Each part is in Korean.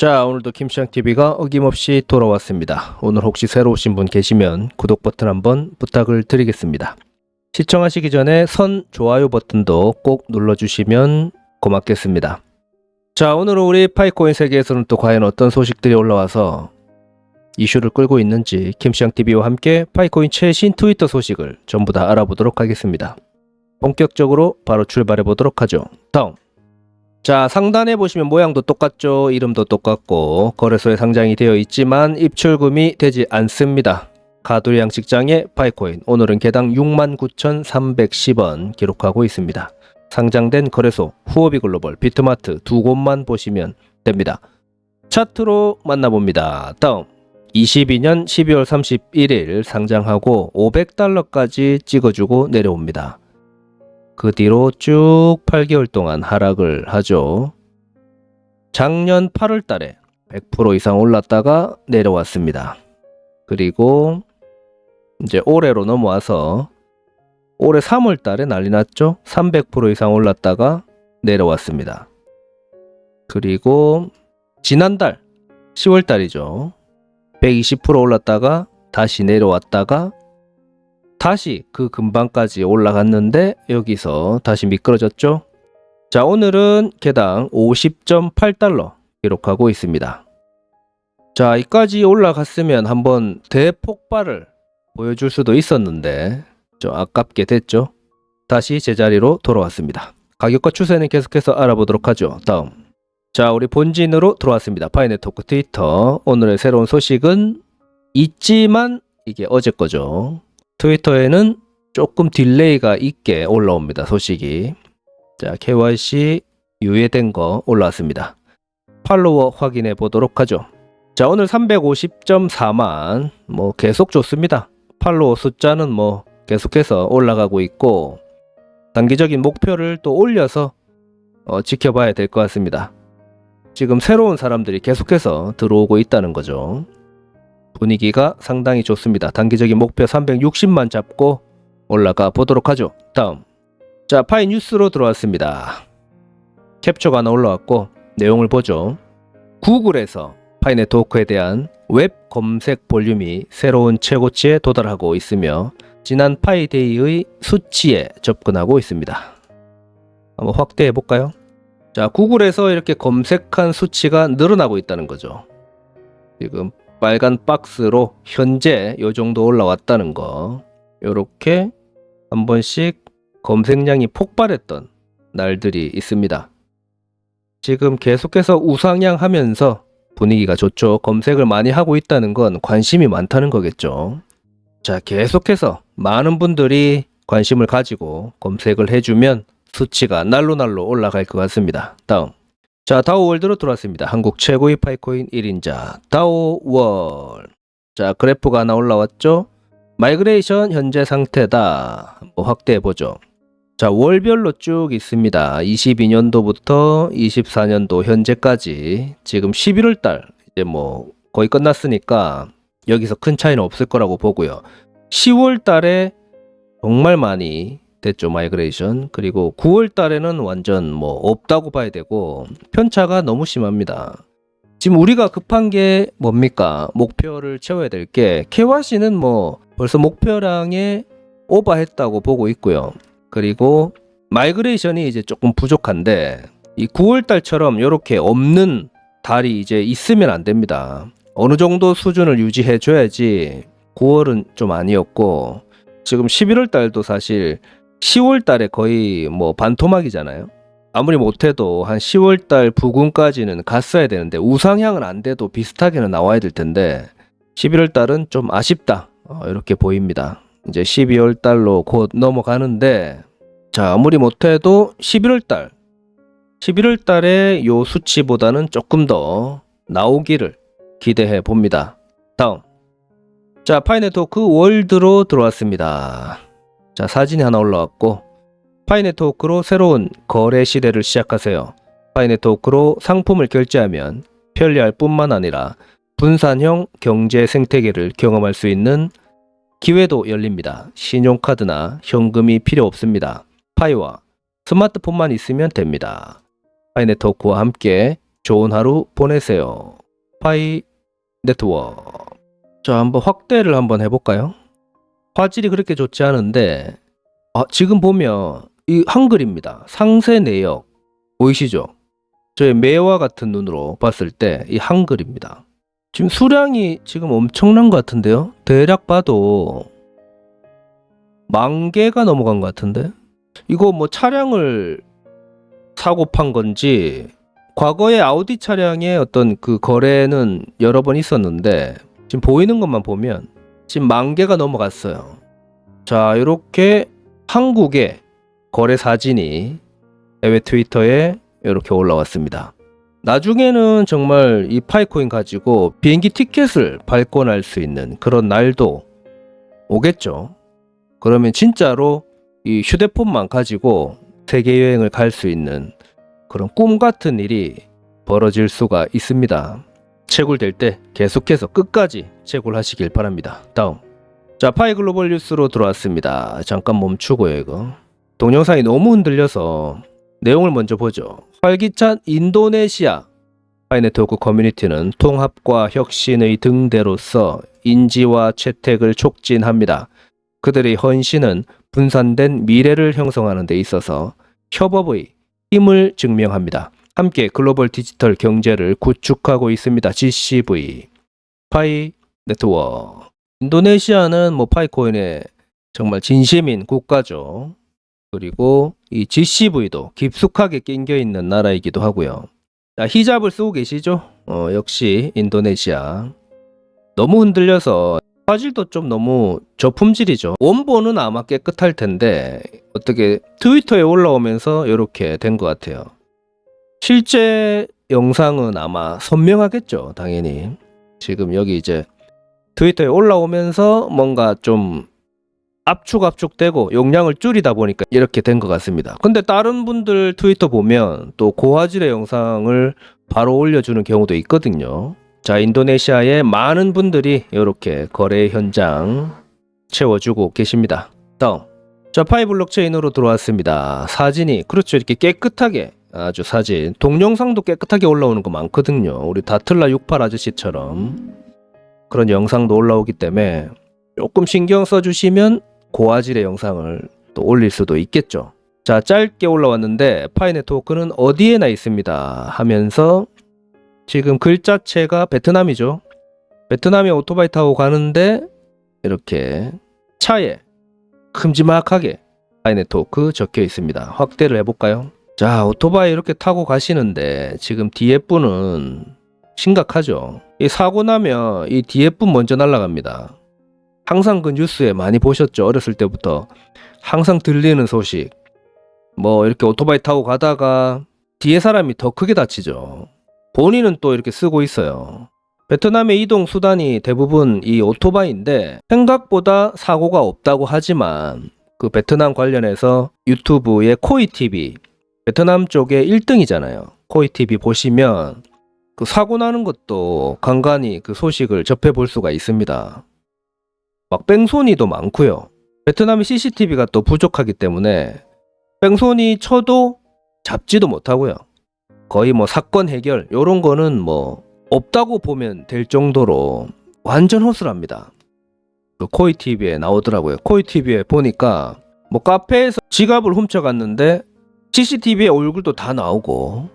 자, 오늘도 김시장TV가 어김없이 돌아왔습니다. 오늘 혹시 새로 오신 분 계시면 구독 버튼 한번 부탁을 드리겠습니다. 시청하시기 전에 선 좋아요 버튼도 꼭 눌러주시면 고맙겠습니다. 자, 오늘은 우리 파이코인 세계에서는 또 과연 어떤 소식들이 올라와서 이슈를 끌고 있는지 김시장TV와 함께 파이코인 최신 트위터 소식을 전부 다 알아보도록 하겠습니다. 본격적으로 바로 출발해 보도록 하죠. 다음. 자, 상단에 보시면 모양도 똑같죠. 이름도 똑같고 거래소에 상장이 되어 있지만 입출금이 되지 않습니다. 가두리 양식장의 파이코인 오늘은 개당 69,310원 기록하고 있습니다. 상장된 거래소 후오비 글로벌 비트마트 두 곳만 보시면 됩니다. 차트로 만나봅니다. 다음 22년 12월 31일 상장하고 500달러까지 찍어주고 내려옵니다. 그 뒤로 쭉 8개월 동안 하락을 하죠. 작년 8월 달에 100% 이상 올랐다가 내려왔습니다. 그리고 이제 올해로 넘어와서 올해 3월 달에 난리 났죠. 300% 이상 올랐다가 내려왔습니다. 그리고 지난달 10월 달이죠. 120% 올랐다가 다시 내려왔다가 다시 그 근방까지 올라갔는데 여기서 다시 미끄러졌죠. 자, 오늘은 개당 50.8달러 기록하고 있습니다. 자, 이까지 올라갔으면 한번 대폭발을 보여줄 수도 있었는데 좀 아깝게 됐죠. 다시 제자리로 돌아왔습니다. 가격과 추세는 계속해서 알아보도록 하죠. 다음. 자, 우리 본진으로 들어왔습니다. 파이네토크 트위터. 오늘의 새로운 소식은 있지만 이게 어제 거죠. 트위터에는 조금 딜레이가 있게 올라옵니다. 소식이. 자, KYC 유예된 거 올라왔습니다. 팔로워 확인해 보도록 하죠. 자, 오늘 350.4만 뭐 계속 좋습니다. 팔로워 숫자는 뭐 계속해서 올라가고 있고 단기적인 목표를 또 올려서 어, 지켜봐야 될 것 같습니다. 지금 새로운 사람들이 계속해서 들어오고 있다는 거죠. 분위기가 상당히 좋습니다. 단기적인 목표 360만 잡고 올라가 보도록 하죠. 다음. 자, 파이 뉴스로 들어왔습니다. 캡처가 하나 올라왔고 내용을 보죠. 구글에서 파이 네트워크에 대한 웹 검색 볼륨이 새로운 최고치에 도달하고 있으며 지난 파이데이의 수치에 접근하고 있습니다. 한번 확대해 볼까요? 자, 구글에서 이렇게 검색한 수치가 늘어나고 있다는 거죠. 지금 빨간 박스로 현재 요 정도 올라왔다는 거. 요렇게 한 번씩 검색량이 폭발했던 날들이 있습니다. 지금 계속해서 우상향 하면서 분위기가 좋죠. 검색을 많이 하고 있다는 건 관심이 많다는 거겠죠. 자, 계속해서 많은 분들이 관심을 가지고 검색을 해주면 수치가 날로날로 올라갈 것 같습니다. 다음. 자, 다오월드로 들어왔습니다. 한국 최고의 파이코인 1인자 다오월. 자, 그래프가 하나 올라왔죠? 마이그레이션 현재 상태다. 한번 확대해 보죠. 자, 월별로 쭉 있습니다. 22년도부터 24년도 현재까지 지금 11월 달 이제 뭐 거의 끝났으니까 여기서 큰 차이는 없을 거라고 보고요. 10월 달에 정말 많이 됐죠 마이그레이션. 그리고 9월 달에는 완전 뭐 없다고 봐야 되고 편차가 너무 심합니다. 지금 우리가 급한 게 뭡니까? 목표를 채워야 될 게 KYC는 뭐 벌써 목표량에 오버했다고 보고 있고요. 그리고 마이그레이션이 이제 조금 부족한데 이 9월 달처럼 이렇게 없는 달이 이제 있으면 안 됩니다. 어느 정도 수준을 유지해 줘야지 9월은 좀 아니었고 지금 11월 달도 사실 10월 달에 거의 뭐 반토막이잖아요. 아무리 못해도 한 10월 달 부근까지는 갔어야 되는데 우상향은 안 돼도 비슷하게는 나와야 될 텐데 11월 달은 좀 아쉽다 어, 이렇게 보입니다. 이제 12월 달로 곧 넘어가는데 자 아무리 못해도 11월 달 11월 달에 요 수치보다는 조금 더 나오기를 기대해 봅니다. 다음 자 파이네토크 월드로 들어왔습니다. 자, 사진이 하나 올라왔고 파이네트워크로 새로운 거래 시대를 시작하세요. 파이네트워크로 상품을 결제하면 편리할 뿐만 아니라 분산형 경제 생태계를 경험할 수 있는 기회도 열립니다. 신용카드나 현금이 필요 없습니다. 파이와 스마트폰만 있으면 됩니다. 파이 네트워크와 함께 좋은 하루 보내세요. 파이 네트워크. 자, 한번 확대를 한번 해볼까요? 화질이 그렇게 좋지 않은데, 아, 지금 보면 이 한글입니다. 상세 내역 보이시죠? 저의 매와 같은 눈으로 봤을 때 이 한글입니다. 지금 수량이 지금 엄청난 것 같은데요? 대략 봐도 만 개가 넘어간 것 같은데? 이거 뭐 차량을 사고 판 건지 과거에 아우디 차량의 어떤 그 거래는 여러 번 있었는데 지금 보이는 것만 보면 지금 만 개가 넘어갔어요. 자, 이렇게 한국의 거래 사진이 해외 트위터에 이렇게 올라왔습니다. 나중에는 정말 이 파이코인 가지고 비행기 티켓을 발권할 수 있는 그런 날도 오겠죠. 그러면 진짜로 이 휴대폰만 가지고 세계 여행을 갈 수 있는 그런 꿈 같은 일이 벌어질 수가 있습니다. 채굴될 때 계속해서 끝까지 채굴하시길 바랍니다. 다음. 자, 파이 글로벌 뉴스로 들어왔습니다. 잠깐 멈추고요, 이거. 동영상이 너무 흔들려서 내용을 먼저 보죠. 활기찬 인도네시아 파이네트워크 커뮤니티는 통합과 혁신의 등대로서 인지와 채택을 촉진합니다. 그들의 헌신은 분산된 미래를 형성하는 데 있어서 협업의 힘을 증명합니다. 함께 글로벌 디지털 경제를 구축하고 있습니다. GCV 파이 네트워크 인도네시아는 뭐 파이코인의 정말 진심인 국가죠. 그리고 이 GCV도 깊숙하게 낑겨 있는 나라이기도 하고요. 자, 히잡을 쓰고 계시죠? 어, 역시 인도네시아. 너무 흔들려서 화질도 좀 너무 저품질이죠. 원본은 아마 깨끗할 텐데 어떻게 트위터에 올라오면서 이렇게 된 것 같아요. 실제 영상은 아마 선명하겠죠, 당연히. 지금 여기 이제 트위터에 올라오면서 뭔가 좀 압축 압축되고 용량을 줄이다 보니까 이렇게 된 것 같습니다. 근데 다른 분들 트위터 보면 또 고화질의 영상을 바로 올려주는 경우도 있거든요. 자, 인도네시아의 많은 분들이 이렇게 거래 현장 채워주고 계십니다. 다음. 자, 파이 블록체인으로 들어왔습니다. 사진이, 그렇죠. 이렇게 깨끗하게, 아주 사진. 동영상도 깨끗하게 올라오는 거 많거든요. 우리 다틀라 68 아저씨처럼. 그런 영상도 올라오기 때문에 조금 신경 써주시면 고화질의 영상을 또 올릴 수도 있겠죠. 자, 짧게 올라왔는데 파이 네트워크는 어디에나 있습니다. 하면서 지금 글자체가 베트남이죠. 베트남에 오토바이 타고 가는데 이렇게 차에 큼지막하게 파이 네트워크 적혀 있습니다. 확대를 해볼까요? 자, 오토바이 이렇게 타고 가시는데 지금 뒤에 분은 심각하죠. 이 사고 나면 이 뒤에 분 먼저 날아갑니다. 항상 그 뉴스에 많이 보셨죠. 어렸을 때부터 항상 들리는 소식. 뭐 이렇게 오토바이 타고 가다가 뒤에 사람이 더 크게 다치죠. 본인은 또 이렇게 쓰고 있어요. 베트남의 이동 수단이 대부분 이 오토바이인데 생각보다 사고가 없다고 하지만 그 베트남 관련해서 유튜브의 코이 TV 베트남 쪽에 1등이잖아요. 코이 TV 보시면 그 사고 나는 것도 간간히 그 소식을 접해 볼 수가 있습니다. 막 뺑소니도 많고요. 베트남의 CCTV가 또 부족하기 때문에 뺑소니 쳐도 잡지도 못하고요. 거의 뭐 사건 해결 요런 거는 뭐 없다고 보면 될 정도로 완전 허술합니다. 그 코이 TV에 나오더라고요. 코이 TV에 보니까 뭐 카페에서 지갑을 훔쳐갔는데 CCTV에 얼굴도 다 나오고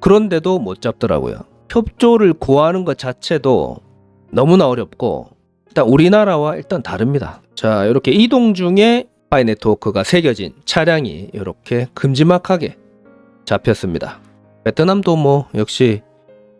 그런데도 못 잡더라고요. 협조를 구하는 것 자체도 너무나 어렵고 일단 우리나라와 일단 다릅니다. 자, 이렇게 이동 중에 파이 네트워크가 새겨진 차량이 이렇게 큼지막하게 잡혔습니다. 베트남도 뭐 역시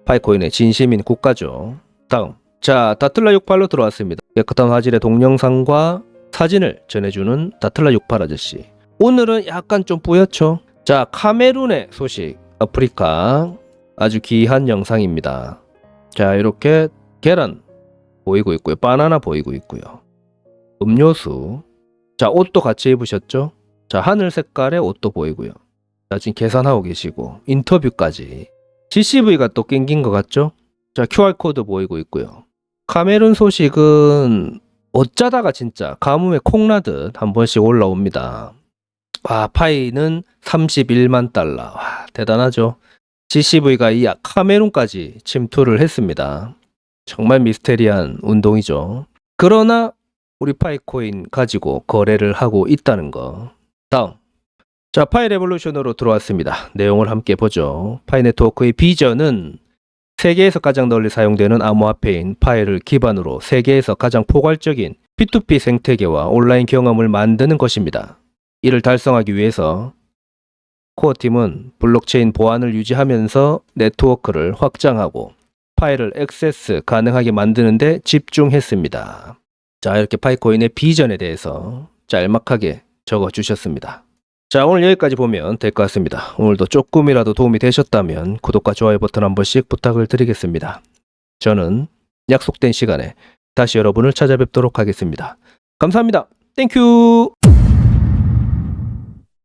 파이코인의 진심인 국가죠. 다음. 자, 다틀라 68로 들어왔습니다. 깨끗한 화질의 동영상과 사진을 전해주는 다틀라 68 아저씨. 오늘은 약간 좀 뿌옇죠? 자, 카메룬의 소식. 아프리카. 아주 귀한 영상입니다. 자, 이렇게 계란 보이고 있고요. 바나나 보이고 있고요. 음료수. 자, 옷도 같이 입으셨죠? 자, 하늘 색깔의 옷도 보이고요. 자, 지금 계산하고 계시고 인터뷰까지. GCV가 또 낑긴 것 같죠? 자, QR코드 보이고 있고요. 카메룬 소식은 어쩌다가 진짜 가뭄에 콩나듯 한 번씩 올라옵니다. 와, 파이는 31만 달러. 와, 대단하죠. GCV가 이 카메룬까지 침투를 했습니다. 정말 미스테리한 운동이죠. 그러나 우리 파이코인 가지고 거래를 하고 있다는 거. 다음. 자, 파이 레볼루션으로 들어왔습니다. 내용을 함께 보죠. 파이 네트워크의 비전은 세계에서 가장 널리 사용되는 암호화폐인 파이를 기반으로 세계에서 가장 포괄적인 P2P 생태계와 온라인 경험을 만드는 것입니다. 이를 달성하기 위해서 코어 팀은 블록체인 보안을 유지하면서 네트워크를 확장하고 파일을 액세스 가능하게 만드는 데 집중했습니다. 자, 이렇게 파이코인의 비전에 대해서 짤막하게 적어 주셨습니다. 자, 오늘 여기까지 보면 될 것 같습니다. 오늘도 조금이라도 도움이 되셨다면 구독과 좋아요 버튼 한 번씩 부탁을 드리겠습니다. 저는 약속된 시간에 다시 여러분을 찾아뵙도록 하겠습니다. 감사합니다. 땡큐!